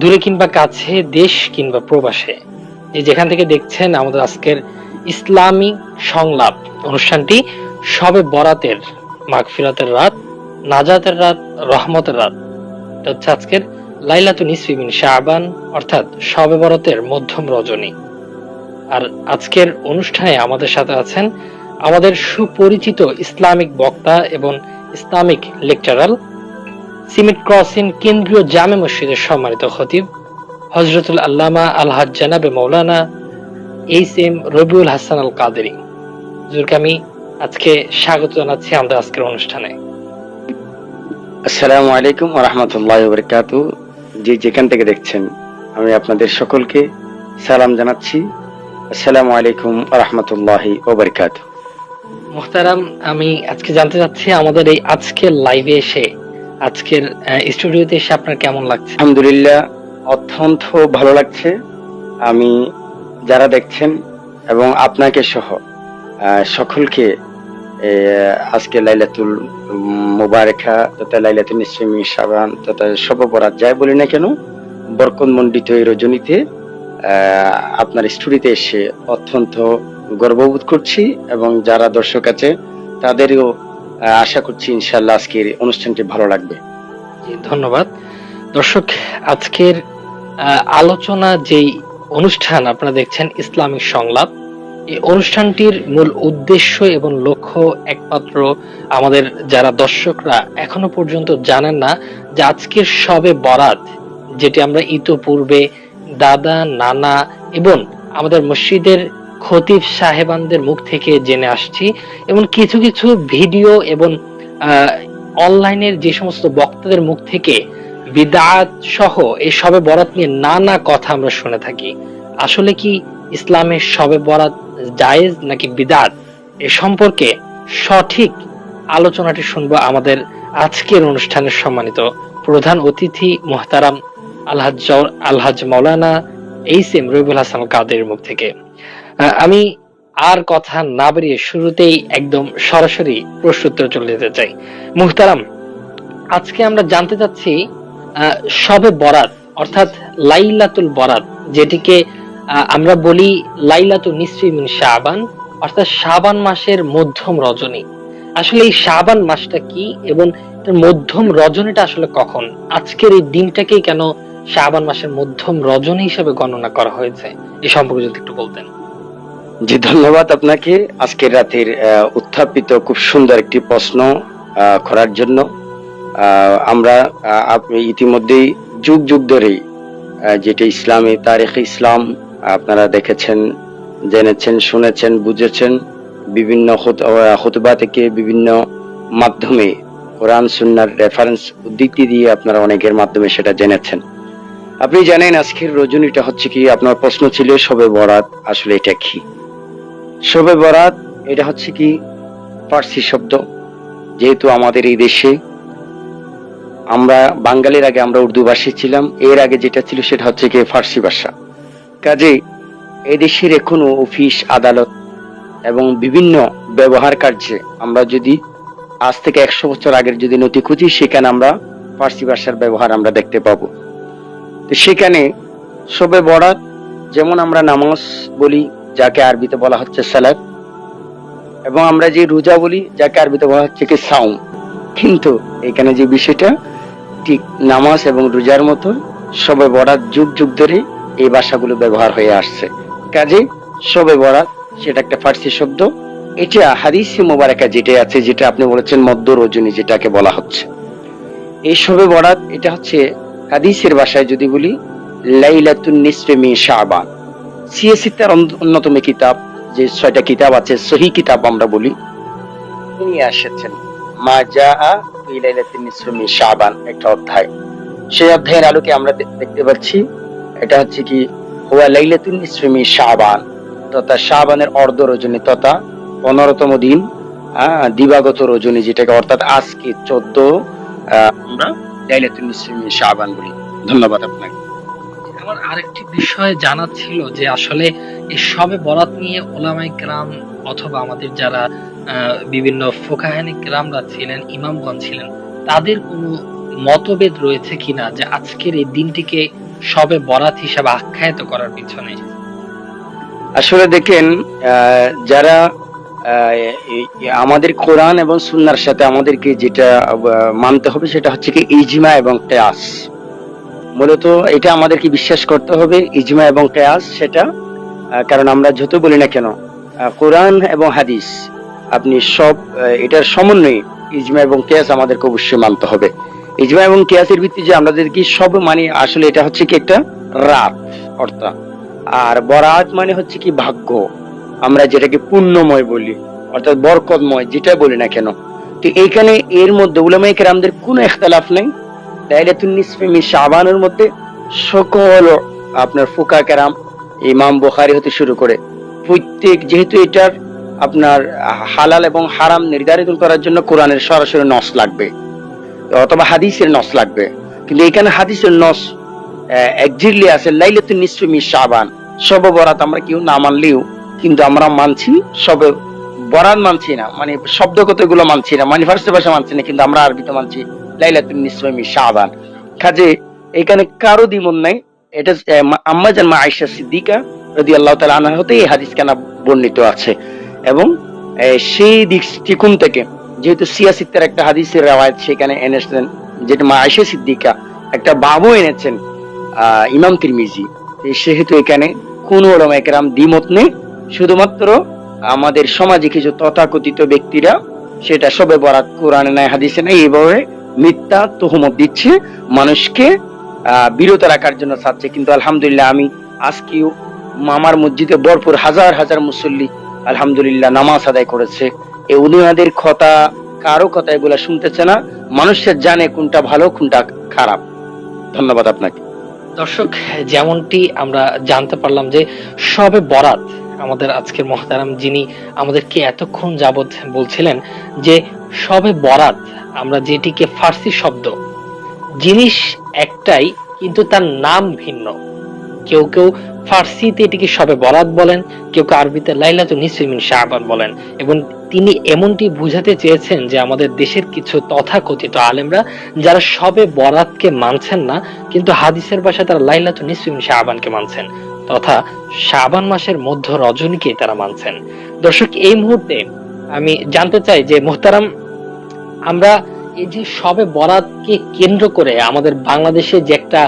দূরে কিংবা কাছে, দেশ কিংবা প্রবাসে যেখান থেকে দেখছেন আমাদের আজকের ইসলামী সংলাপ অনুষ্ঠানটি, সবে বরাতের, মাগফিরাতের রাত, নাজাতের রাত, রহমতের রাত। হচ্ছে আজকের লাইলাতু নিসফি মিন শাবান, অর্থাৎ সবে বরাতের মধ্যম রজনী। আর আজকের অনুষ্ঠানে আমাদের সাথে আছেন আমাদের সুপরিচিত ইসলামিক বক্তা এবং ইসলামিক লেকচারাল সিমেন্ট ক্রসিং কেন্দ্রীয় জামে মসজিদের সম্মানিত খতিব হজরতুল আল্লামা আলহাজ জানাবে মৌলানা এইচ এম রবিউল হাসান আল কাদেরি হুজুরকে আমি আজকে স্বাগত জানাচ্ছি আমাদের আজকের অনুষ্ঠানে। আসসালামু আলাইকুম রহমতুল্লাহ বরকাত যে যেখান থেকে দেখছেন, আমি আপনাদের সকলকে সালাম জানাচ্ছি। আসসালামু আলাইকুম রহমতুল্লাহ ওবরকাত মুহতারাম, আমি আজকে জানতে চাচ্ছি আমাদের এই আজকের লাইভে এসে, আজকের স্টুডিওতে এসে আপনার কেমন লাগছে? আলহামদুলিল্লাহ, অত্যন্ত ভালো লাগছে। আমি যারা দেখছেন এবং আপনাকে সহ সকলকে আজকে লাইলাতুল মুবারেকা, তথা লাইলাতুল নিসমি সাবান তথা সর্বপরাত যাই বলি না কেন বরকত মণ্ডিত এই রজনীতে আপনার স্টুডিওতে এসে অত্যন্ত গর্ববোধ করছি এবং যারা দর্শক আছে, তাদেরও আশা করছি ইনশাল্লাহ আজকের অনুষ্ঠানটি ভালো লাগবে। ধন্যবাদ। দর্শক, আজকের আলোচনা যেই অনুষ্ঠান আপনারা দেখছেন, ইসলামিক সংলাপ, এই অনুষ্ঠানটির মূল উদ্দেশ্য এবং লক্ষ্য একমাত্র আমাদের যারা দর্শকরা এখনও পর্যন্ত জানেন না যে আজকের সবে বরাত, যেটি আমরা ইতোপূর্বে দাদা, নানা এবং আমাদের মসজিদের খতিব সাহেবানদের মুখ থেকে জেনে আসছি এবং কিছু কিছু ভিডিও এবং অনলাইনের যে সমস্ত বক্তাদের মুখ থেকে বিদাত সহ এই সবে বরাত নিয়ে নানা কথা আমরা শুনে থাকি। আসলে কি ইসলামের সবে বরাত জায়েজ নাকি বিদাত? এ সম্পর্কে সঠিক আলোচনাটি শুনব আমাদের আজকের অনুষ্ঠানের সম্মানিত প্রধান অতিথি মোহতারাম আলহাজ আলহাজ মৌলানা এইচ এম রবিউল হাসান কাদের মুখ থেকে। আমি আর কথা না বেরিয়ে শুরুতেই একদম সরাসরি প্রশ্নোত্তর চলে যেতে চাই। মুহতারাম, আজকে আমরা জানতে চাচ্ছি শবে বরাত, অর্থাৎ লাইলাতুল বরাত, যেটিকে আমরা বলি লাইলাতুল নিসফি মিন শাবান, অর্থাৎ শাবান মাসের মধ্যম রজনী। আসলে এই শাবান মাসটা কি এবং মধ্যম রজনীটা আসলে কখন? আজকের এই দিনটাকেই কেন শাবান মাসের মধ্যম রজনী হিসেবে গণনা করা হয়েছে? এই সম্পর্কে যদি একটু বলতেন। জি, ধন্যবাদ আপনাকে। আজকের রাতের উত্থাপিত খুব সুন্দর একটি প্রশ্ন করার জন্য। আমরা আপনি ইতিমধ্যেই যুগ যুগ ধরেই যেটা ইসলামী তারিখ ইসলাম, আপনারা দেখেছেন, জেনেছেন, শুনেছেন, বুঝেছেন, বিভিন্ন হতবা থেকে বিভিন্ন মাধ্যমে কোরআন, সুন্নার রেফারেন্স উদ্ধৃতি দিয়ে আপনারা অনেকের মাধ্যমে সেটা জেনেছেন। আপনি জানেন আজকের রজনীটা হচ্ছে কি? আপনার প্রশ্ন ছিল, সবে বরাত আসলে এটা কি? শবে বরাত, এটা হচ্ছে কি ফার্সি শব্দ। যেহেতু আমাদের এই দেশে আমরা বাঙালির আগে আমরা উর্দু ভাষী ছিলাম, এর আগে যেটা ছিল সেটা হচ্ছে কি ফার্সি ভাষা। কাজে এই দেশের এখনও অফিস, আদালত এবং বিভিন্ন ব্যবহার কার্যে আমরা যদি আজ থেকে একশো বছর আগের যদি নথি খুঁজি, সেখানে আমরা ফার্সি ভাষার ব্যবহার আমরা দেখতে পাবো। তো সেখানে শবে বরাত, যেমন আমরা নামাজ বলি যাকে আরবিতে বলা হচ্ছে সালাত। এবং আমরা যে রোজা বলি, যাকে আরবিতে বলা হচ্ছে কি সাউম কিন্তু এখানে যে বিষয়টা, ঠিক নামাজ এবং রোজার মতো সবে বরাত যুগ যুগ ধরে এই ভাষাগুলো ব্যবহার হয়ে আসছে। কাজে সবে বরাত, সেটা একটা ফার্সি শব্দ। এটা হাদিসি মোবারকা যেটা আছে, যেটা আপনি বলেছেন মধ্য রজনী যেটাকে বলা হচ্ছে। এই সবে বরাত, এটা হচ্ছে হাদিসের ভাষায় যদি বলি, লাইলাতুন নিসফে মিন শাবান। সিএসি তার অন্যতম কিতাব, যে ছয়টা কিতাব আছে, সহি কিতাব আমরা বলি নিয়ে এসেছেন। মা জা শাবান, একটা অধ্যায়। সেই অধ্যায়ের আলোকে আমরা দেখতে পাচ্ছি, এটা হচ্ছে কি, হুয়া লাইলাতুন নিসফি শাবান, তথা শাবানের অর্ধ রজনী, তথা পনেরোতম দিন দিবাগত রজনী, যেটাকে অর্থাৎ আজকে চোদ্দ আমরা লাইলাতুন নিসফি শাবান বলি। ধন্যবাদ আপনাকে। আমার আরেকটি বিষয় জানা ছিল যে আসলে এই সবে বরাত নিয়ে ওলামাই গ্রাম অথবা আমাদের যারা বিভিন্ন ফোকাহানিক রামরা ছিলেন, ইমামগণ ছিলেন, তাদের কোনো মতভেদ রয়েছে কিনা যে আজকের এই দিনটিকে সবে বরাত হিসাবে আখ্যায়িত করার পিছনে? আসলে দেখেন যারা আমাদের কোরআন এবং সুন্নার সাথে আমাদেরকে যেটা মানতে হবে সেটা হচ্ছে কি ইজমা এবং কেয়াস। মূলত এটা আমাদেরকে বিশ্বাস করতে হবে, ইজমা এবং কেয়াস সেটা কারণ আমরা যত বলি না কেন কোরআন এবং হাদিস, আপনি সব এটার সমন্বয়ে ইজমা এবং কেয়াস আমাদেরকে অবশ্যই মানতে হবে। ইজমা এবং কেয়াসের ভিত্তিতে আমাদের কি সব মানি, আসলে এটা হচ্ছে কি একটা রাত, অর্থাৎ, আর বরাত মানে হচ্ছে কি ভাগ্য, আমরা যেটাকে পুণ্যময় বলি, অর্থাৎ বরকতময়, যেটা বলি না কেন। তো এইখানে এর মধ্যে উলামায়ে কেরামদের কোনো ইখতিলাফ নেই লাইলাতুন নিসফি মিন শাবানের মধ্যে সকল আপনার ফুকা কেরাম ইমাম বুখারী হতে শুরু করে প্রত্যেক যেহেতু এটার আপনার হালাল এবং হারাম নির্ধারিত করার জন্য কোরআনের সরাসরি নস লাগবে অথবা হাদিসের নস লাগবে। কিন্তু এখানে হাদিসের নস একজিরলি আছে, লাইলাতুন নিসফি মিন শাবান। সব বরাত আমরা কেউ না মানলেও কিন্তু আমরা মানছি, সবে বরাত মানছি না মানে শব্দগত এগুলো মানছি না মানে ফার্সি ভাষা মানছি না, কিন্তু আমরা আরবিতে মানছি। লাইলাতুন নিসফি মিন শাবান। কাজে এখানে কারও দ্বিমত নাই। এটা আম্মা জান মা আয়েশা সিদ্দিকা রাদিয়াল্লাহু তাআলা আনহা হতে এই হাদিস কেনা বর্ণিত আছে। এবং সেই দৃষ্টিকোণ থেকে, যেহেতু সিয়াসিত্তের একটা হাদিসের রেওয়ায়ত সেখানে এনেছেন, যেটা মা আয়েশা সিদ্দিকা একটা বাবু এনেছেন ইমাম তিরমিজি। সেহেতু এখানে কোন ওলমা একরাম দ্বিমত নেই। শুধুমাত্র আমাদের সমাজে কিছু তথাকথিত ব্যক্তিরা সেটা সবে বরাত কোরআনে নাই, হাদিসে নাই, এইভাবে মিথ্যা তহমত দিচ্ছে মানুষকে বিরত রাখার জন্য চাচ্ছে। কিন্তু আলহামদুলিল্লাহ আমি আজকেও মামার মসজিদে ভরপুর হাজার হাজার মুসল্লি আলহামদুলিল্লাহ নামাজ আদায় করেছে। এই উলিমাদের কথা, কারও কথা এগুলা শুনতেছে না। মানুষের জানে কোনটা ভালো, কোনটা খারাপ। ধন্যবাদ আপনাকে। দর্শক, যেমনটি আমরা জানতে পারলাম যে সবে বরাত আমাদের আজকের মহতারাম যিনি আমাদেরকে এতক্ষণ যাবৎ বলছিলেন যে সবে বরাত, আমরা যেটিকে ফার্সি শব্দ। জিনিস একটাই, কিন্তু তার নাম ভিন্ন। কেউ কেউ ফার্সিতে এটিকে সবে বরাত বলেন, কেউ কেউ আরবিতে লাইলাতু নিসমিন শাহবান বলেন, এবং তিনি এমনটি বুঝাতে চেয়েছেন যে আমাদের দেশের কিছু তথাকথিত আলেমরা যারা সবে বরাতকে মানছেন না, কিন্তু হাদিসের ভাষায় তারা লাইলাতু নিসমিন শাহবানকে মানছেন, তথা শাবান মাসের মধ্য রজনীকে তারা মানছেন। দর্শক, এই মুহূর্তে আমি জানতে চাই যে মোহতারাম, আমরা এই যে সবে বরাতকে কেন্দ্র করে আমাদের বাংলাদেশে যে একটা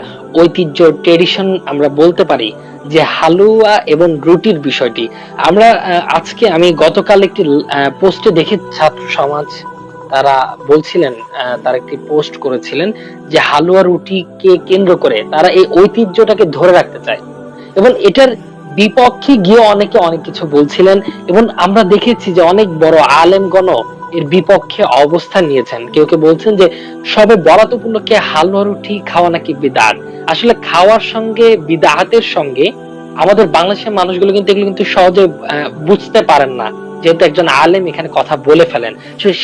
ঐতিহ্য ট্রেডিশন আমরা বলতে পারি, যে হালুয়া এবং রুটির বিষয়টি, আমরা আজকে আমি গতকাল একটি পোস্টে দেখে ছাত্র সমাজ তারা বলছিলেন তারা একটি পোস্ট করেছিলেন যে হালুয়া রুটিকে কেন্দ্র করে তারা এই ঐতিহ্যটাকে ধরে রাখতে চায়। এবং এটার বিপক্ষে গিয়ে অনেকে অনেক কিছু বলছিলেন এবং আমরা দেখেছি যে অনেক বড় আলেমগণ এর বিপক্ষে অবস্থান নিয়েছেন। কেউ কেউ বলছেন যে সবে বরাত উপলক্ষে হালুয়া রুটি খাওয়া নাকি বিদাত? আসলে খাওয়ার সঙ্গে, বিদাহাতের সঙ্গে আমাদের বাংলাদেশের মানুষগুলো কিন্তু এগুলো কিন্তু সহজে বুঝতে পারেন না। যেহেতু একজন আলেম এখানে কথা বলে ফেলেন।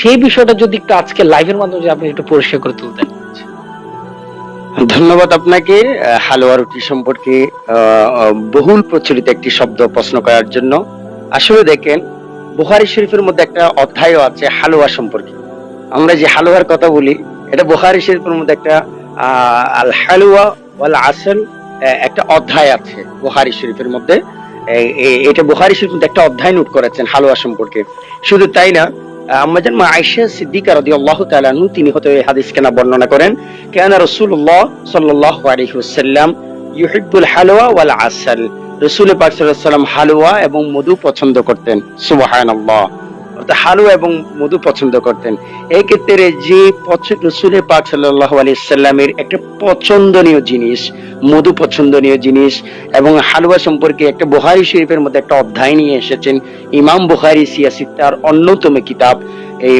সেই বিষয়টা যদি একটু আজকে লাইভের মাধ্যমে আপনি একটু পরিষ্কার করে তুলতেন। ধন্যবাদ আপনাকে। হালুয়া রুটি সম্পর্কে বহুল প্রচলিত একটি শব্দ প্রশ্ন করার জন্য। আসলে দেখেন, বুখারি শরীফের মধ্যে একটা অধ্যায়ও আছে হালুয়া সম্পর্কে। আমরা যে হালুয়ার কথা বলি, এটা বুখারি শরীফের মধ্যে একটা আল হালুয়া ওয়াল আসল একটা অধ্যায় আছে বুখারি শরীফের মধ্যে। এটা বুখারি শরীফ একটা অধ্যায় নোট করেছেন হালুয়া সম্পর্কে। শুধু তাই না আমাজান মা আয়েশা সিদ্দিকা রাদিয়াল্লাহু তাআলা নু তিনি হতে এই হাদিস কেনা বর্ণনা করেন কেন রাসূলুল্লাহ সাল্লাল্লাহু আলাইহি ওয়াসাল্লাম ইউহিব্বুল হালওয়া ওয়াল আসাল। রসুল পাক সাল্লাল্লাহু আলাইহি হালুয়া এবং মধু পছন্দ করতেন। সুবহানাল্লাহ। হালুয়া এবং মধু পছন্দ করতেন। এই ক্ষেত্রে যে রসুল পাক সাল্লাল্লাহু আলাইহি সাল্লামের একটা পছন্দনীয় জিনিস, মধু পছন্দনীয় জিনিস এবং হালুয়া সম্পর্কে একটা বুখারী শরীফের মধ্যে একটা অধ্যায় নিয়ে এসেছেন। ইমাম বুখারী সিয়াসিত তার অন্যতম কিতাব। এই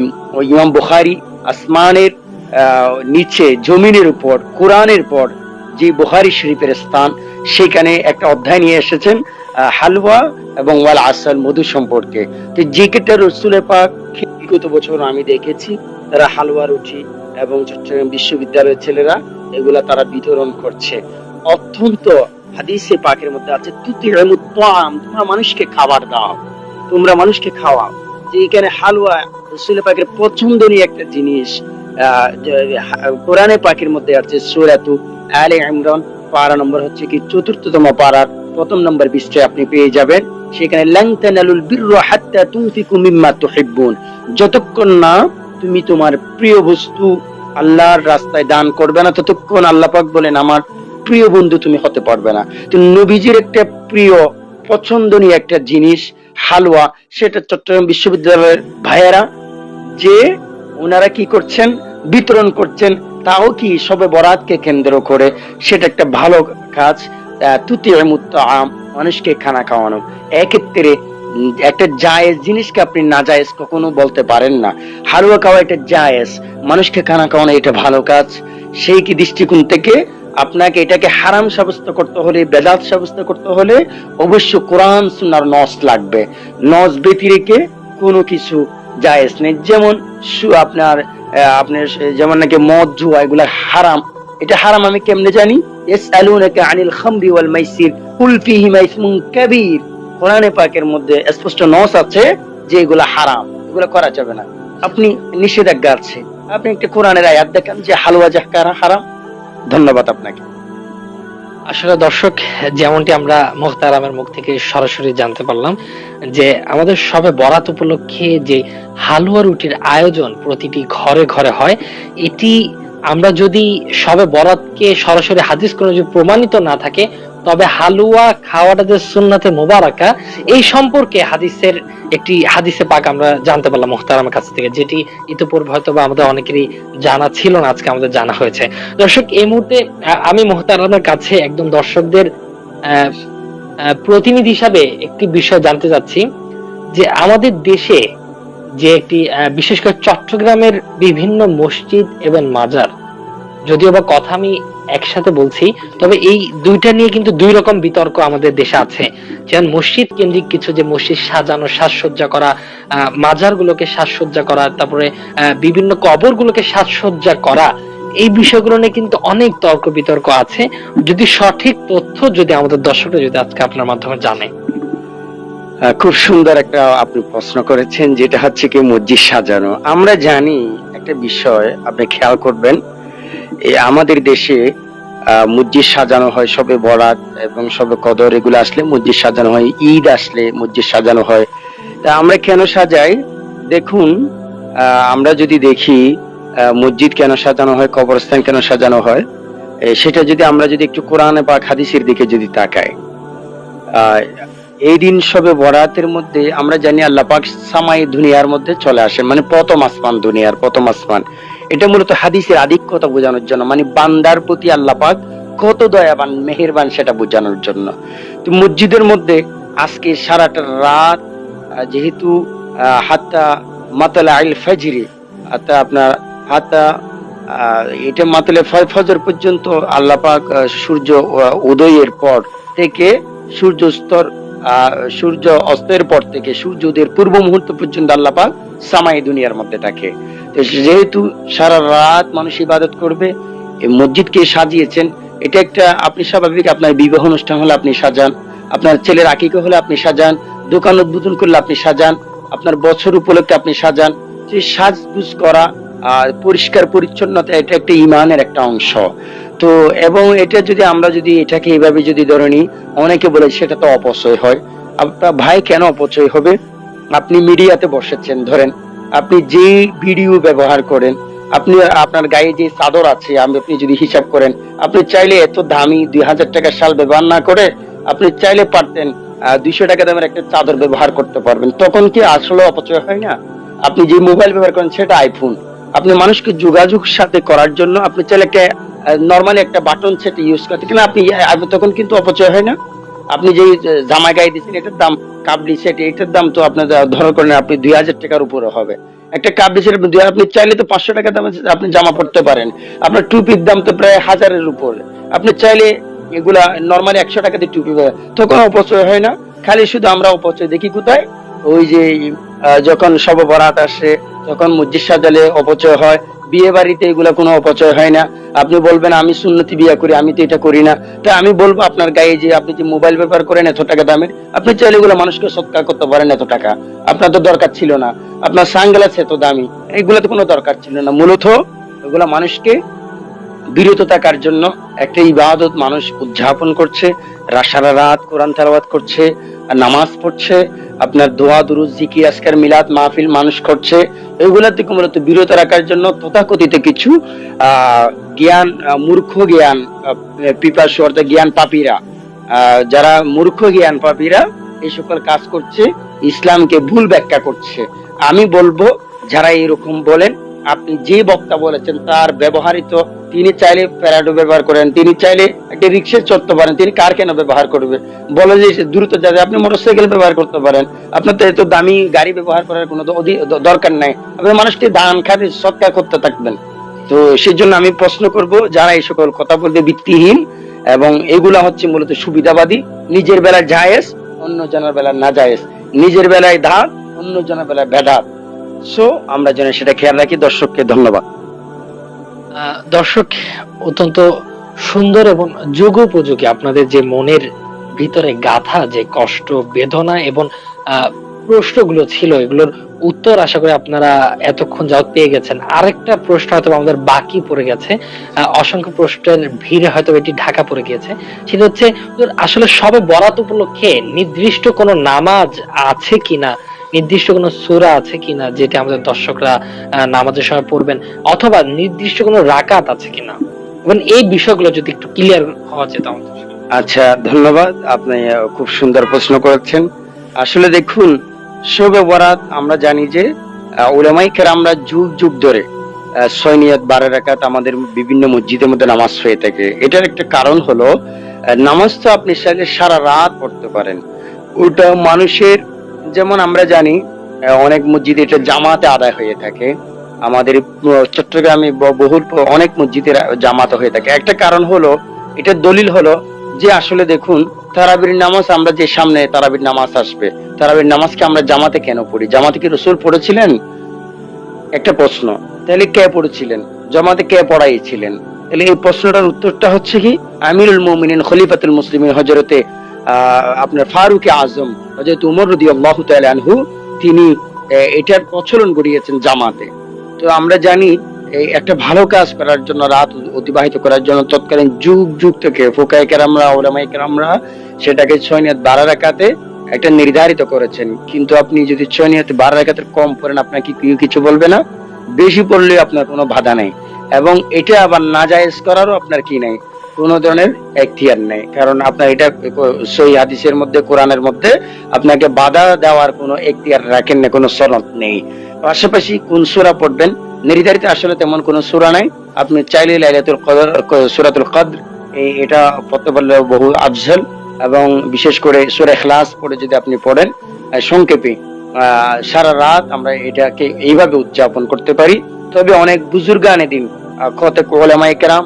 ইমাম বুখারী আসমানের নিচে, জমিনের উপর, কোরআনের পর যে বুখারী শরীফের স্থান, সেখানে একটা অধ্যায় নিয়ে এসেছেন। হালুয়া এবং ওয়াল আসল মধু সম্পর্কে। তো যে কেটা রসুলের পাক বিগত বছর আমি দেখেছি, তারা হালুয়া রুটি এবং চট্টগ্রাম বিশ্ববিদ্যালয়ের ছেলেরা এগুলা তারা বিতরণ করছে। অত্যন্ত হাদিসে পাকের মধ্যে আছে তোমরা মানুষকে খাবার দাও, তোমরা মানুষকে খাওয়াও। যে এখানে হালুয়া রসুল পাকের পছন্দনীয় একটা জিনিস কোরআনে পাকের মধ্যে আছে সুরাতু আলে ইমরান, পারা নম্বর হচ্ছে কি চতুর্থতম পারার প্রথম নম্বর পৃষ্ঠে আপনি পেয়ে যাবেন। সেখানে বিররা হাত্তা যতক্ষণ না তুমি তোমার প্রিয় বস্তু আল্লাহর রাস্তায় দান করবে না, ততক্ষণ আল্লাহ পাক বলেন, আমার প্রিয় বন্ধু তুমি হতে পারবে না। তো নবীজির একটা প্রিয়, পছন্দনীয় একটা জিনিস হালুয়া সেটা চট্টগ্রাম বিশ্ববিদ্যালয়ের ভাইয়েরা, যে ওনারা কি করছেন, বিতরণ করছেন, তাও কি সবে বরাতকে কেন্দ্র করে। সেটা একটা ভালো কাজ। মানুষকে খানা খাওয়ানো। এক্ষেত্রে একটা জায়েজ জিনিসকে আপনি না জায়েজ কখনো বলতে পারেন না। হালুয়া খাওয়া এটা জায়েজ, মানুষকে খানা খাওয়ানো এটা ভালো কাজ। সেই কি দৃষ্টিকোণ থেকে আপনাকে এটাকে হারাম সাব্যস্ত করতে হলে, বেদাত সাব্যস্ত করতে হলে অবশ্য কোরআন সুনার নস লাগবে। নস ব্যতিরেকে কোনো কিছু জায়েজ নেই। যেমন আপনার আপনার, যেমন নাকি মদ, জুয়া, এগুলা হারাম। এটা হারাম, আমি কেমনে জানি? ইয়াসআলুনাকা আনিল খামরি ওয়াল মাইসির। কুল ফীহিমা ইসমুন কাবীর। কোরআনে পাকের মধ্যে স্পষ্ট নস আছে যে এগুলা হারাম, এগুলো করা যাবে না। আপনি নিষেধাজ্ঞা আছে। আপনি একটা কোরআনের আয়াত দেখেন যে হালুয়া জাহকারা হারাম। ধন্যবাদ আপনাকে। আসলে দর্শক, যেমনটি আমরা মোহতারামের মুখ থেকে সরাসরি জানতে পারলাম, যে আমাদের সবে বরাত উপলক্ষে যে হালুয়া রুটির আয়োজন প্রতিটি ঘরে ঘরে হয়, এটি আমরা যদি সবে বরাতকে সরাসরি হাদিস কোনো যদি প্রমাণিত না থাকে, তবে হালুয়া খাওয়াটা যে সুন্নাতে মোবারকা, এই সম্পর্কে হাদিসের একটি হাদিসে পাক আমরা জানতে পারলাম মোহতারামের কাছ থেকে, যেটি ইতিপূর্বে হয়তো বা আমাদের অনেকেরই জানা ছিল না, আজকে আমাদের জানা হয়েছে। দর্শক, এই মুহূর্তে আমি মোহতারামের কাছে একদম দর্শকদের প্রতিনিধি হিসাবে একটি বিষয় জানতে চাচ্ছি, যে আমাদের দেশে যে একটি বিশেষ করে চট্টগ্রামের বিভিন্ন মসজিদ এবং মাজার। যদিও বা কথা আমি একসাথে বলছি, তবে এই দুইটা নিয়ে কিন্তু দুই রকম বিতর্ক আমাদের দেশে আছে। যেমন মসজিদ কেন্দ্রিক কিছু যে মসজিদ সাজানো, সাজসজ্জা করা মাজারগুলোকে সাজসজ্জা করা, তারপরে বিভিন্ন কবরগুলোকে সাজসজ্জা করা, এই বিষয়গুলো নিয়ে কিন্তু অনেক তর্ক বিতর্ক আছে। যদি সঠিক তথ্য যদি আমাদের দর্শকরা যদি আজকে আপনার মাধ্যমে জানে। খুব সুন্দর একটা আপনি প্রশ্ন করেছেন, যেটা হচ্ছে কি মসজিদ সাজানো। আমরা জানি একটা বিষয়, আপনি খেয়াল করবেন আমাদের দেশে মসজিদ সাজানো হয় সবে বরাত এবং সবে কদর, এগুলো আসলে মসজিদ সাজানো হয়, ঈদ আসলে মসজিদ সাজানো হয়। তা আমরা কেন সাজাই? দেখুন আমরা যদি দেখি মসজিদ কেন সাজানো হয়, কবরস্থান কেন সাজানো হয় সেটা যদি আমরা যদি একটু কোরআনে বা হাদিসের দিকে যদি তাকাই এই দিন সবে বরাতের মধ্যে আমরা জানি আল্লাহ পাক সামাই দুনিয়ার মধ্যে চলে আসেন মানে প্রথম আসমান দুনিয়ার প্রথম আসমান। এটা মূলত হাদিসের আধিক্যতা বোঝানোর জন্য মানে বান্দার প্রতি আল্লাহ পাক কত দয়াবান মেহেরবান সেটা বোঝানোর জন্য। তো মসজিদের মধ্যে আজকে সারাটা রাত যেহেতু হাত্তা মাতালা আইল ফজরি হাত্তা আপনার হাত্তা এটা মাতালে ফজর পর্যন্ত আল্লাহ পাক সূর্য উদয়ের পর থেকে সূর্য স্তর আহ, সূর্য অস্তের পর থেকে সূর্য উদয়ের পূর্ব মুহূর্ত পর্যন্ত আল্লাহ পাক সামাই দুনিয়ার মধ্যে থাকে। তো যেহেতু সারা রাত মানুষ ইবাদত করবে, এই মসজিদকে সাজিয়েছেন, এটা একটা আপনি স্বাভাবিক আপনার বিবাহ অনুষ্ঠান হলে আপনি সাজান, আপনার ছেলের আকিকা হলে আপনি সাজান, দোকান উদ্বোধন করলে আপনি সাজান, আপনার বছর উপলক্ষে আপনি সাজান। সাজগুজ করা আর পরিষ্কার পরিচ্ছন্নতা এটা একটা ইমানের একটা অংশ। তো এবং এটা যদি আমরা যদি এটাকে এইভাবে যদি ধরে নিই, অনেকে বলে সেটা তো অপচয় হয়। আপনার ভাই কেন অপচয় হবে? আপনি মিডিয়াতে বসেছেন, ধরেন। আপনি যে ভিডিও ব্যবহার করেন, আপনি আপনার গায়ে যে চাদর আছে আপনি যদি হিসাব করেন, আপনি চাইলে এত দামি দুই হাজার টাকার শাল ব্যবহার না করে আপনি চাইলে পারতেন দুইশো টাকা দামের একটা চাদর ব্যবহার করতে পারবেন। তখন কি আসলে অপচয় হয় না? আপনি যে মোবাইল ব্যবহার করেন, সেটা আইফোন আপনি মানুষকে যোগাযোগ সাথে করার জন্য আপনি একটা নর্মালি একটা বাটন সেট ইউজ করতে। কিনা আপনি তখন কিন্তু অপচয় হয় না। আপনি যে জামা গায়ে দিচ্ছেন এটার দাম, কাবলি সেট এটার দাম তো আপনার ধরো করেন আপনি দুই হাজার টাকার উপরে হবে। একটা কাবলি সেট আপনি চাইলে তো পাঁচশো টাকা দামে আপনি জামা পড়তে পারেন। আপনার টুপির দাম তো প্রায় হাজারের উপরে। আপনি চাইলে এগুলা নর্মালি একশো টাকা দিয়ে টুপি তখন অপচয় হয় না। খালি শুধু আমরা অপচয় দেখি কোথায়? ওই যে যখন সব বরাত আসে তখন মসজিদ সাজালে অপচয় হয়, বিয়ে বাড়িতে এগুলা কোনো অপচয় হয় না। আপনি বলবেন, আমি সুন্নতি বিয়ে করি, আমি তো এটা করি না। তো আমি বলব আপনার গায়ে যে, আপনি যে মোবাইল ব্যবহার করেন এত টাকা দামের, আপনি চাইলে এগুলো মানুষকে সৎকার করতে পারেন এত টাকা। আপনার তো দরকার ছিল না। আপনার সানগ্লাস এত দামি। এগুলো তো কোনো দরকার ছিল না। মূলত এগুলা মানুষকে বিরত থাকার জন্য একটা ইবাদত মানুষ উদযাপন করছে। সারা রাত কোরআন তেলাওয়াত করছে নামাজ পড়ছে, আপনার দোয়া দুরুজ জিকির, আজকার মিলাদ, মাহফিল মানুষ করছে। এগুলা থেকে মূলত বিরত রাখার জন্য তথাকথিত কিছু জ্ঞান মূর্খ জ্ঞান পিপাসু অর্থাৎ জ্ঞান পাপীরা যারা মূর্খ জ্ঞান পাপীরা, এই সকল কাজ করছে, ইসলামকে ভুল ব্যাখ্যা করছে। আমি বলব, যারা এরকম বলেন, আপনি যে বক্তা বলেছেন, তার ব্যবহারিত তিনি চাইলে প্যারাডো ব্যবহার করেন, তিনি চাইলে একটা রিক্সা চড়তে পারেন তিনি কার কেন ব্যবহার করবে। বলে যে দ্রুত যাবে আপনি মোটরসাইকেল ব্যবহার করতে পারেন। আপনার তো এত দামি গাড়ি ব্যবহার করার কোনো দরকার নাই। আপনি মানুষকে দান খাতে সৎকার করতে থাকবেন। তো সেই জন্য আমি প্রশ্ন করব, যারা এই সকল কথা বলতে ভিত্তিহীন এবং এগুলা হচ্ছে মূলত সুবিধাবাদী, নিজের বেলায় জায়েজ, অন্য জনের বেলায় না জায়েজ নিজের বেলায় ধার অন্য জনের বেলায় বেদাত। সো আমরা যেন সেটা খেয়াল রাখি। দর্শককে ধন্যবাদ। দর্শক, অত্যন্ত সুন্দর এবং যুগোপযোগী আপনাদের যে মনের ভিতরে গাথা, যে কষ্ট, বেদনা এবং প্রশ্নগুলো ছিল, এগুলোর উত্তর আশা করি আপনারা এতক্ষণ যাওয়াত পেয়ে গেছেন। আরেকটা প্রশ্ন হয়তো আমাদের বাকি পড়ে গেছে। অসংখ্য প্রশ্নের ভিড়ে হয়তো এটি ঢাকা পড়ে গিয়েছে। সেটা হচ্ছে, আসলে সবে বরাত উপলক্ষে নির্দিষ্ট কোনো নামাজ আছে কিনা? নির্দিষ্ট কোনো সূরা আছে কিনা যেটা আমাদের দর্শকরা নামাজের সময় পড়বেন অথবা নির্দিষ্ট কোনো রাকাত আছে কিনা? এবং এই বিষয়গুলো যদি একটু ক্লিয়ার হওয়া যেত আমাদের আচ্ছা ধন্যবাদ। আপনি খুব সুন্দর প্রশ্ন করেছেন। আসলে দেখুন শোবে বরাত আমরা জানি যে ওলামাই আমরা যুগ যুগ ধরে আহ, ছয় নিয়ত বারো রাকাত আমাদের বিভিন্ন মসজিদের মধ্যে নামাজ হয়ে থাকে। এটার একটা কারণ হলো নামাজ তো আপনি সারা রাত পড়তে পারেন। ওটা মানুষের যেমন আমরা জানি অনেক মসজিদে এটা জামাতে আদায় হয়ে থাকে। আমাদের চট্টগ্রামে ব- বহুল অনেক মসজিদের জামাতে হয়ে থাকে। একটা কারণ হলো এটার দলিল হলো যে আসলে দেখুন, তারাবির নামাজ আমরা যে সামনে তারাবির নামাজ আসবে, তারাবির নামাজকে আমরা জামাতে কেন পড়ি? জামাতে কি রসুল পড়েছিলেন? একটা প্রশ্ন। তাহলে কে পড়েছিলেন? জামাতে কে পড়াইছিলেন? তাহলে এই প্রশ্নটার উত্তরটা হচ্ছে কি? আমিরুল মুমিনিন খলিফাতুল মুসলিমিন হজরতে আপনার ফারুক আজম হজরত উমর রদি আল্লাহ আনহু, তিনি এটার প্রচলন গড়িয়েছেন জামাতে। তো আমরা জানি এই একটা ভালো কাজ করার জন্য, রাত অতিবাহিত করার জন্য তৎকালীন যুগ যুগ থেকে ফোকাই কেরামরা ওলামাই কেরামরা সেটাকে ছয় নিয়ত বারো রাখাতে একটা নির্ধারিত করেছেন। কিন্তু আপনি যদি ছয় নিয়ত বারো রাখাতের কম পড়েন আপনাকে কেউ কিছু বলবে না? বেশি পড়লে আপনার কোনো বাধা নেই। এবং এটা আবার নাজায়েজ করারও আপনার কি নেই? কোনো ধরনের এখতিয়ার নেই। কারণ আপনার এটা সই হাদিসের মধ্যে, কোরআনের মধ্যে আপনাকে বাধা দেওয়ার কোনো এখতিয়ার রাখেন না, কোনো সনদ নেই। পাশাপাশি কোন সূরা পড়বেন? নির্ধারিত আসলে তেমন কোনো সূরা নাই। আপনি চাইলে লাইলাতুল কদর, সূরাতুল কদর এটা পড়তে পারলে বহু আফজল এবং বিশেষ করে সূরা ইখলাস পড়ে যদি আপনি পড়েন সংক্ষেপে সারা রাত আমরা এটাকে এইভাবে উদযাপন করতে পারি। তবে অনেক বুজুর্গানে দিন কত ওলামাই কেরাম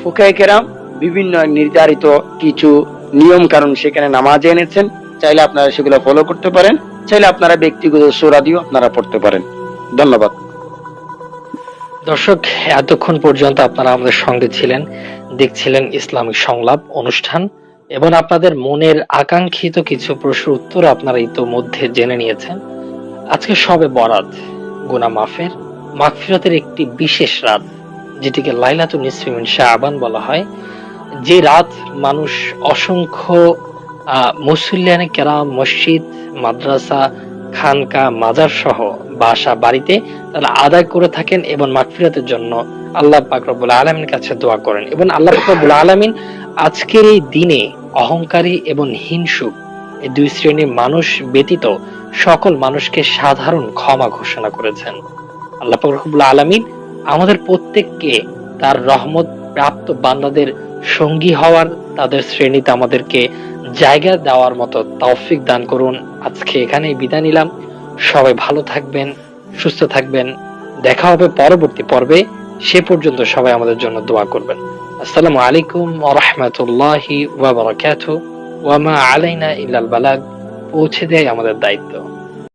ফুকাই কেরাম বিভিন্ন নির্ধারিত কিছু নিয়ম কারণ সেখানে নামাজ এনেছেন। চাইলে আপনারা সেগুলো ফলো করতে পারেন। চাইলে আপনারা ব্যক্তিগত সূরা দিয়েও আপনারা পড়তে পারেন। ধন্যবাদ। দর্শক, এতক্ষণ পর্যন্ত আপনারা আমাদের সঙ্গে ছিলেন। দেখছিলেন ইসলামিক সংলাপ অনুষ্ঠান। এবং আপনাদের মনের আকাঙ্ক্ষিত কিছু প্রশ্নের উত্তর আপনারা ইতোমধ্যে জেনে নিয়েছেন। আজকে সবে বরাত গুনা মাফের, মাগফিরাতের একটি বিশেষ রাত, যেটিকে লাইলাতুন নিসফিমিন শাহবান বলা হয়। যে রাত মানুষ অসংখ্য মুসল্লিয়ানে কেরাম, মসজিদ, মাদ্রাসা, খানকা, মাজার সহ বাসা, বাড়িতে তারা আদায় করে থাকেন এবং মাগফিরাতের জন্য আল্লাহ পাক রব্বুল আলমীর কাছে দোয়া করেন এবং আল্লাহ পাক রব্বুল আলমিন আজকের এই দিনে অহংকারী এবং হিংসুক এই দুই শ্রেণির মানুষ ব্যতীত সকল মানুষকে সাধারণ ক্ষমা ঘোষণা করেছেন। আল্লাহ পাক রব্বুল আলমিন আমাদের প্রত্যেককে তার রহমত প্রাপ্ত বান্দাদের সঙ্গী হওয়ার তাদের শ্রেণীতে আমাদেরকে জায়গা দেওয়ার মতো তৌফিক দান করুন। আজকে এখানেই বিদায় নিলাম। সবাই ভালো থাকবেন, সুস্থ থাকবেন। দেখা হবে পরবর্তী পর্বে। সে পর্যন্ত সবাই আমাদের জন্য দোয়া করবেন। আসসালামু আলাইকুম ওয়া রাহমাতুল্লাহি ওয়া বারাকাতুহু। ওয়া মা আলাইনা ইল্লাল বালাগ। পৌঁছে দেয় আমাদের দায়িত্ব।